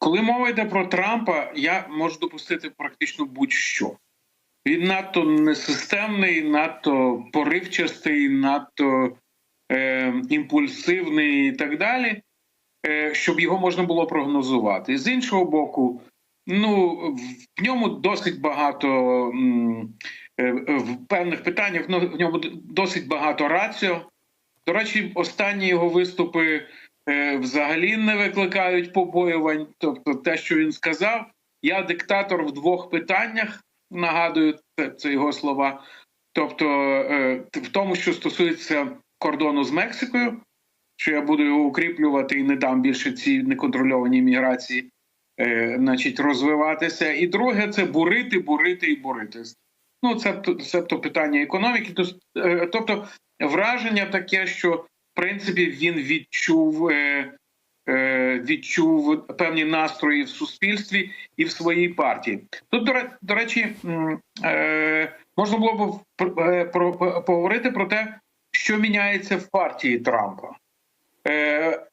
коли мова йде про Трампа, я можу допустити практично будь-що. Він надто несистемний, надто поривчастий, надто е, імпульсивний і так далі, е, щоб його можна було прогнозувати. З іншого боку, ну в ньому досить багато е, в певних питаннях ну, в ньому досить багато раціо. До речі, останні його виступи взагалі не викликають побоювань. Тобто, те, що він сказав, я диктатор в двох питаннях. Нагадую, це, це його слова. Тобто, е, в тому, що стосується кордону з Мексикою, що я буду його укріплювати і не дам більше цій неконтрольованій міграції, е, значить, розвиватися. І друге, це бурити, бурити і бурити. Ну, це це питання економіки. Тобто, враження таке, що принципі він відчув. Е, Відчув певні настрої в суспільстві і в своїй партії. Тут до речі, можна було б поговорити про те, що міняється в партії Трампа.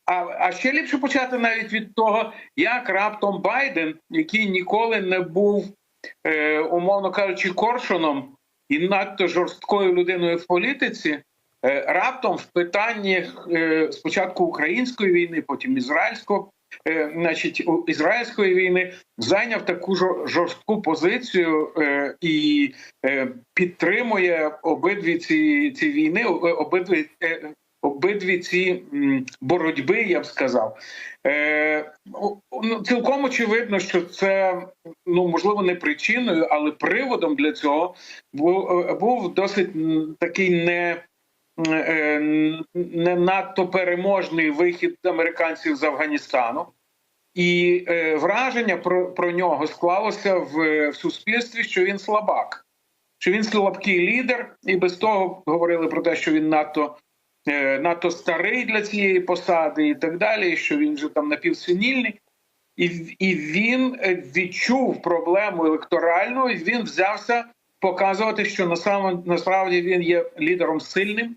А а ще ліпше почати навіть від того, як раптом Байден, який ніколи не був, умовно кажучи, коршуном і надто жорсткою людиною в політиці. Е, раптом в питаннях е, спочатку української війни, потім ізраїльського, е, значить ізраїльської війни, зайняв таку жорстку позицію і підтримує обидві ці ці війни, обидві обидві ці боротьби, я б сказав. Ну, цілком очевидно, що це ну можливо не причиною, але приводом для цього був досить такий не. Е, не надто переможний вихід американців з Афганістану, і е, враження про про нього склалося в, в суспільстві, що він слабак, що він слабкий лідер, і без того говорили про те, що він надто е, надто старий для цієї посади, і так далі. Що він вже там напівсинільний. І і він відчув проблему електоральну, і він взявся показувати, що насправді він є лідером сильним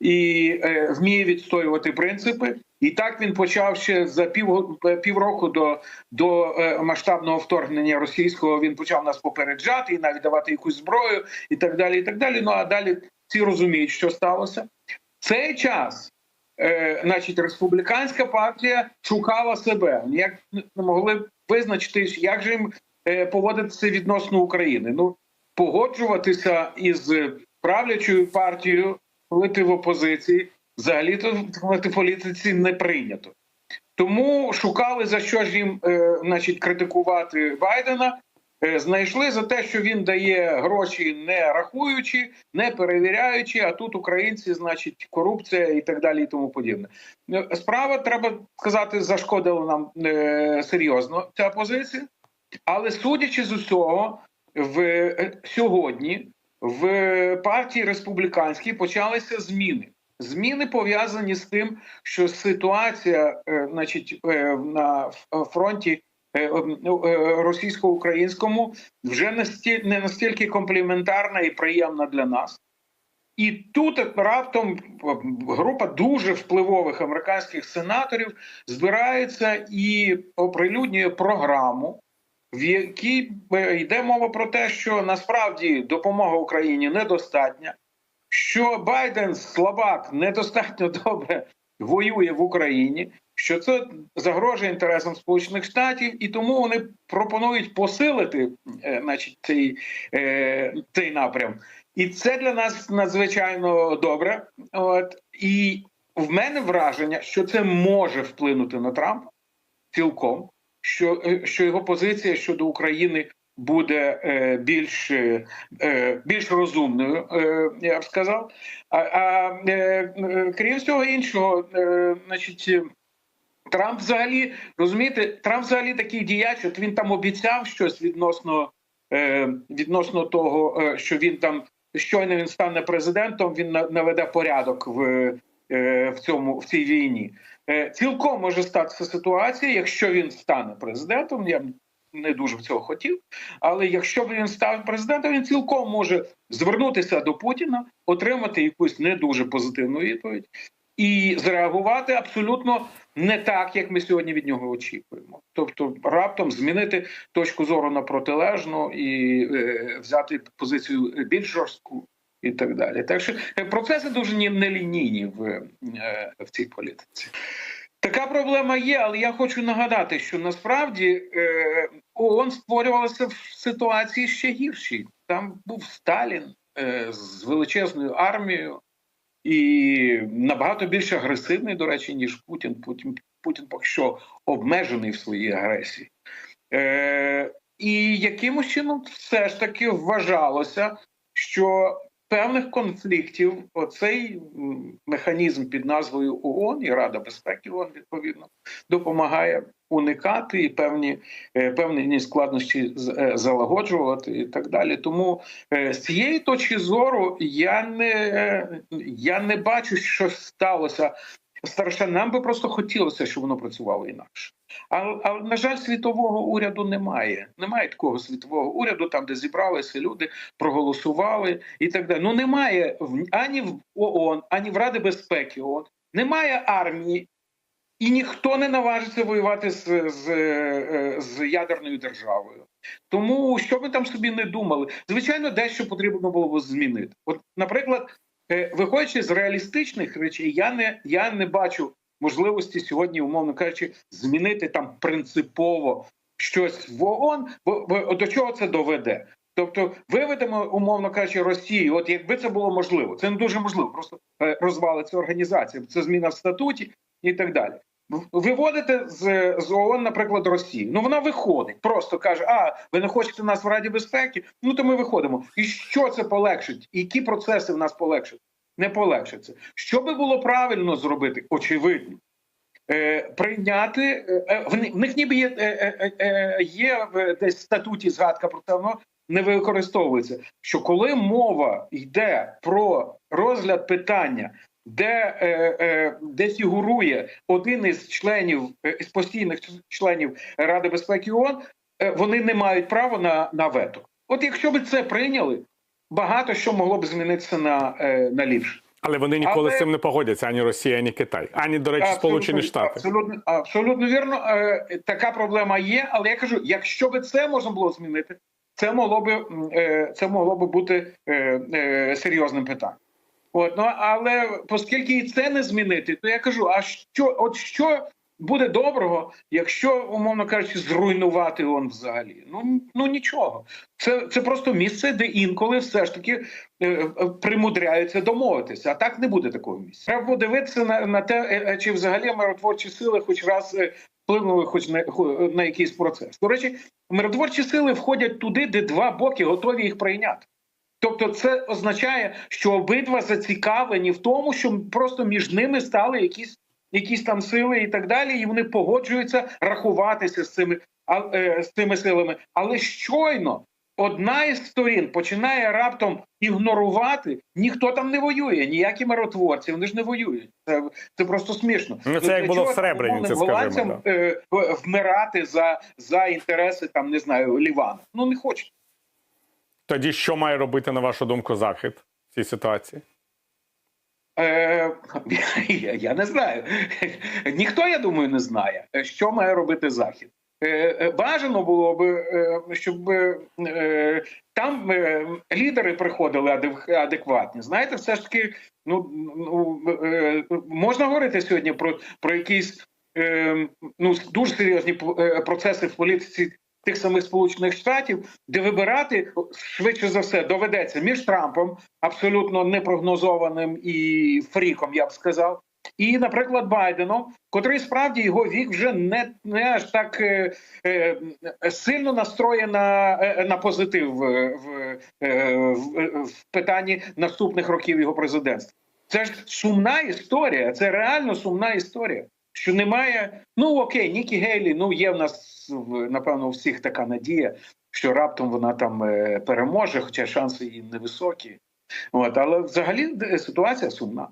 і е, вміє відстоювати принципи. І так він почав ще за пів півроку до до е, масштабного вторгнення російського. Він почав нас попереджати і навіть давати якусь зброю, і так далі. І так далі. Ну а далі всі розуміють, що сталося. Цей час, е, значить, республіканська партія шукала себе. Ніяк не могли визначити, як же їм е, поводитися відносно України. Ну погоджуватися із правлячою партією, коли ти в опозиції, взагалі то в політиці не прийнято. Тому шукали за що ж їм, е, значить, критикувати Байдена. Е, знайшли за те, що він дає гроші не рахуючи, не перевіряючи. А тут українці, значить, корупція і так далі, і тому подібне. Е, справа треба сказати, зашкодила нам е, серйозно ця позиція, але судячи з усього, в сьогодні в партії республіканській почалися зміни. Зміни пов'язані з тим, що ситуація, е, значить, е, на фронті е, ну, російсько-українському вже не настільки компліментарна і приємна для нас. І тут раптом група дуже впливових американських сенаторів збирається і оприлюднює програму, в якій е, йде мова про те, що насправді допомога Україні недостатня, що Байден слабак недостатньо добре воює в Україні, що це загрожує інтересам Сполучених Штатів, і тому вони пропонують посилити, е, значить, цей, е, цей напрям. І це для нас надзвичайно добре. От і в мене враження, що це може вплинути на Трампа цілком що е, що його позиція щодо України буде е, більш е, більш розумною, е, я б сказав. А а е, крім всього іншого, е, значить. Трамп взагалі розумієте, Трамп взагалі такий діяч. От він там обіцяв щось відносно е, відносно того, е, що він там щойно він стане президентом. Він наведе порядок в е, в цьому в цій війні. Е, цілком може статися ситуація, якщо він стане президентом. Я не дуже в цього хотів, але якщо б він став президентом, він цілком може звернутися до Путіна, отримати якусь не дуже позитивну відповідь. і зреагувати абсолютно не так, як ми сьогодні від нього очікуємо. Тобто, раптом змінити точку зору на протилежну і е, взяти позицію більш жорстку. І так далі, так що е, процеси дуже ні- нелінійні в, е, в цій політиці. Така проблема є, але я хочу нагадати, що насправді е, ООН створювалася в ситуації ще гіршій. Там був Сталін з величезною армією і набагато більш агресивний, до речі, ніж Путін. Путін, Путін поки що обмежений в своїй агресії. І якимось чином все ж таки вважалося, що певних конфліктів оцей механізм під назвою ООН і Рада безпеки ООН відповідно допомагає уникати і певні, е, певні складнощі е, залагоджувати і так далі. Тому е, з цієї точки зору я не, я не бачу, що сталося. Старше, нам би просто хотілося, щоб воно працювало інакше. Але, на жаль, світового уряду немає. Немає такого світового уряду, там де зібралися люди, проголосували і так далі. Ну немає ані в ООН, ані в Ради безпеки ООН, немає армії, і ніхто не наважиться воювати з, з, е, з ядерною державою. Тому що ми там собі не думали, звичайно, дещо потрібно було б змінити. От, наприклад, виходячи з реалістичних речей, я не я не бачу можливості сьогодні, умовно кажучи, змінити там принципово щось в ООН, бо, бо до чого це доведе. Тобто виведемо, умовно кажучи, Росію. От якби це було можливо, це не дуже можливо. Просто е, розвалиться організація. Це зміна в статуті і так далі. В- Виводите з, з ООН, наприклад, Росію. Ну вона виходить, просто каже: А ви не хочете нас в Раді безпеки? Ну то ми виходимо. І що це полегшить? І які процеси в нас полегшать? Не полегшаться. Що би було правильно зробити? Очевидно. Е, прийняти е, е, в, в них ніби є, е, е, е, є в десь в статуті згадка про це, воно не використовується. Що коли мова йде про розгляд питання, де, е, е, де фігурує один із членів е, із постійних членів Ради безпеки ООН, е, вони не мають права на, на вето. От якщо б це прийняли, багато що могло б змінитися на, е, на ліпше. Але вони ніколи Але- з цим не погодяться ані Росія, ані Китай, ані, до речі, Сполучені Штати. Абсолютно, абсолютно вірно. Е, така проблема є, але я кажу, якщо би це можна було змінити, це могло би е, це могло би бути е, е, серйозним питанням. От, ну, але оскільки і це не змінити, то я кажу: а що, от що буде доброго, якщо, умовно кажучи, зруйнувати ООН взагалі? Ну, ну нічого. Це, це просто місце, де інколи все ж таки е, примудряються домовитися. А так не буде такого місця. Треба подивитися на, на те, е, е, чи взагалі миротворчі сили хоч раз е, вплинули хоч на, на якийсь процес. До речі, миротворчі сили входять туди, де два боки готові їх прийняти. Тобто, це означає, що обидва зацікавлені в тому, що просто між ними стали якісь, якісь там сили і так далі, і вони погоджуються рахуватися з цими, а, е, з цими силами. Але щойно одна із сторін починає раптом ігнорувати, ніхто там не воює, ніякі миротворці, вони ж не воюють. Це, це просто смішно. Ну, це Для як було в Сребрениці, умовним скажімо, голландцям, е, вмирати за, за інтереси там не знаю Лівана. Ну не хочуть. Тоді що має робити, на вашу думку, Захід в цій ситуації? Е, я, я не знаю. Ніхто, я думаю, не знає, що має робити Захід. Е, е, Бажано було б, е, щоб е, там е, лідери приходили адекватні. Знаєте, все ж таки, ну, ну е, можна говорити сьогодні про, про якісь е, ну, дуже серйозні процеси в політиці тих самих Сполучених Штатів, де вибирати швидше за все доведеться між Трампом, абсолютно непрогнозованим і фріком, я б сказав, і, наприклад, Байденом, котрий справді його вік вже не, не аж так е, е, сильно настроє на, е, на позитив в, в, е, в, в питанні наступних років його президентства. Це ж сумна історія, це реально сумна історія. Що немає, ну окей, Нікі Гейлі, ну є в нас напевно у всіх така надія, що раптом вона там е, переможе, хоча шанси її невисокі. От, але взагалі е, ситуація сумна.